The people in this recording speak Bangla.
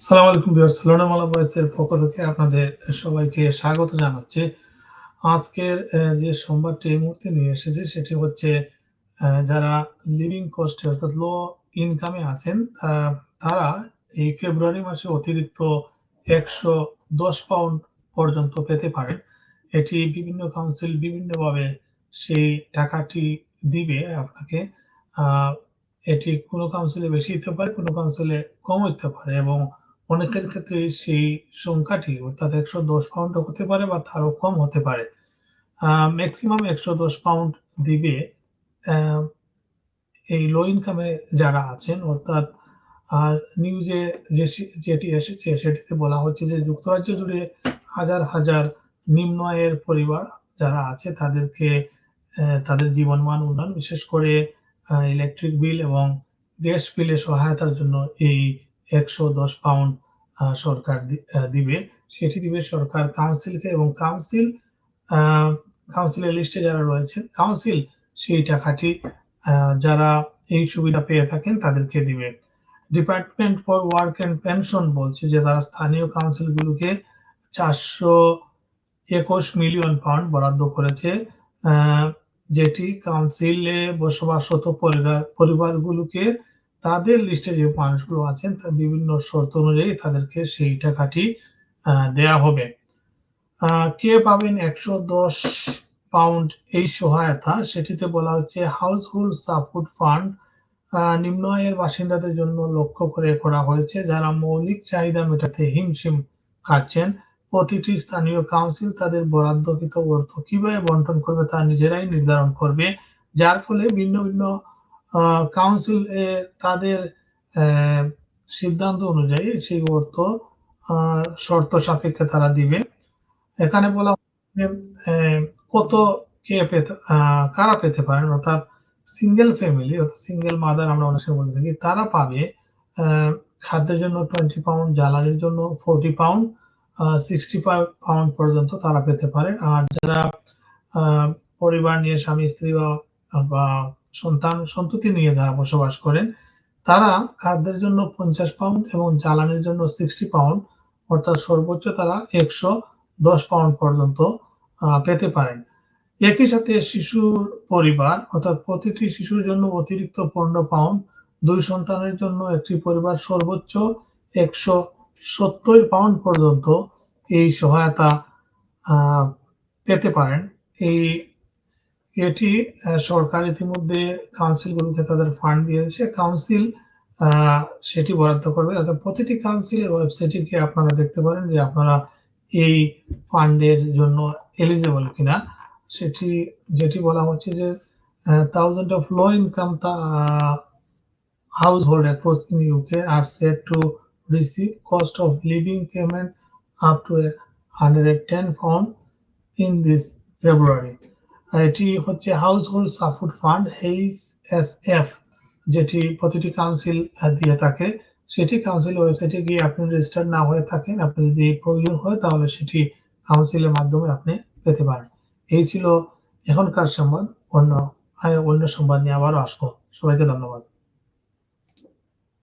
সালাম আলাইকুম ভিউয়ার্স লোনামালা ভয়েসের পক্ষ থেকে আপনাদের সবাইকে স্বাগত জানাচ্ছি। আজকের যে সংবাদটি এই মুহূর্তে নিয়ে এসেছে সেটি হচ্ছে যারা লিভিং কস্টে অর্থাৎ লো ইনকামে আছেন তারা এই ফেব্রুয়ারি মাসে অতিরিক্ত একশো দশ পাউন্ড পর্যন্ত পেতে পারেন। এটি বিভিন্ন কাউন্সিল বিভিন্নভাবে সেই টাকাটি দিবে আপনাকে। আহ, এটি কোনো কাউন্সিলে বেশি হতে পারে, কোনো কাউন্সিলে কম হতে পারে এবং অনেকের ক্ষেত্রে সেই সংখ্যাটি অর্থাৎ একশো দশ পাউন্ড হতে পারে বা তারও কম হতে পারে। ম্যাক্সিমাম একশো দশ পাউন্ড দিবে এই লো ইনকামে যারা আছেন, অর্থাৎ, আর নিউজে যে যেটি এসেছে, সেটিতে বলা হচ্ছে যে যুক্তরাজ্য জুড়ে হাজার হাজার নিম্ন আয়ের পরিবার যারা আছে, তাদেরকে তাদের জীবনমান উন্নয়ন, বিশেষ করে ইলেকট্রিক বিল এবং গ্যাস বিলে সহায়তার জন্য এই একশো দশ পাউন্ড সরকার দিবে। সেটি দিবে সরকার কাউন্সিলকে এবং কাউন্সিল কাউন্সিলের লিস্টে যারা রয়েছেন কাউন্সিল সেই টাকাটি যারা এই সুবিধা পেয়ে থাকেন তাদেরকে দিবে। Department for work and pension বলছে যে তারা স্থানীয় কাউন্সিলগুলোকে চারশো একুশ মিলিয়ন পাউন্ড বরাদ্দ করেছে যেটি কাউন্সিলে বসবাসরত পরিবার পরিবারগুলোকে তাদের লিস্টে যে মানুষগুলো আছেন, তার বিভিন্ন শর্ত অনুযায়ী তাদেরকে সেই টাকাটি দেয়া হবে। কে পাবেন একশো দশ পাউন্ড এই সহায়তা? সেটিতে বলা হচ্ছে হাউস হোল্ড সাপোর্ট ফান্ড নিম্ন আয়ের বাসিন্দাদের জন্য লক্ষ্য করে করা হয়েছে। যারা মৌলিক চাহিদা মেটাতে হিমশিম খাচ্ছেন প্রতিটি স্থানীয় কাউন্সিল তাদের বরাদ্দকৃত অর্থ কীভাবে বন্টন করবে তা নিজেরাই নির্ধারণ করবে, যার ফলে ভিন্ন ভিন্ন কাউন্সিল তাদের সিদ্ধান্ত অনুযায়ী সেই অর্থ শর্ত সাপেক্ষে তারা দিবে। এখানে বলা কত কে পেতে কারা পেতে পারেন? অর্থাৎ সিঙ্গেল ফ্যামিলি অর্থাৎ সিঙ্গেল মাদার আমরা অনেক সময় বলে থাকি, তারা পাবে খাদ্যের জন্য টোয়েন্টি পাউন্ড জ্বালানির জন্য forty pound sixty five pound পর্যন্ত তারা পেতে পারেন। আর যারা পরিবার নিয়ে স্বামী, স্ত্রী বা সন্তান, সন্ততি নিয়ে যারা বসবাস করেন, তারা খাদ্যের জন্য পঞ্চাশ পাউন্ড এবং জ্বালানির জন্য সিক্সটি পাউন্ড অর্থাৎ সর্বোচ্চ তারা একশো দশ পাউন্ড পর্যন্ত পেতে পারেন। একই সাথে শিশুর পরিবার, অর্থাৎ প্রতিটি শিশুর জন্য অতিরিক্ত পনেরো পাউন্ড দুই সন্তানের জন্য একটি পরিবার সর্বোচ্চ একশো সত্তর পাউন্ড পর্যন্ত এই সহায়তা পেতে পারেন। এই, এটি সরকার ইতিমধ্যে কাউন্সিলগুলোকে তাদের ফান্ড দিয়েছে। কাউন্সিল সেটি বরাদ্দ করবে। অর্থাৎ প্রতিটি কাউন্সিলের ওয়েবসাইটে গিয়ে আপনারা দেখতে পারেন যে আপনারা এই ফান্ডের জন্য এলিজেবল কিনা। সেটি, যেটি বলা হচ্ছে যে thousand of low income household across in UK are set to receive cost of living payment up to 110 pound in this February. এটি হচ্ছে household support fund H S F যেটি প্রতিটি কাউন্সিল দিয়ে থাকে। সেটি কাউন্সিল ওয়েবসাইটে গিয়ে আপনি রেজিস্টার না হয়ে থাকেন আপনি যদি প্রয়োজন হয় তাহলে সেটি কাউন্সিলের মাধ্যমে আপনি পেতে পারেন। এই ছিল এখনকার সংবাদ, অন্য অন্য সংবাদ নিয়ে আবারও আসব। সবাইকে ধন্যবাদ।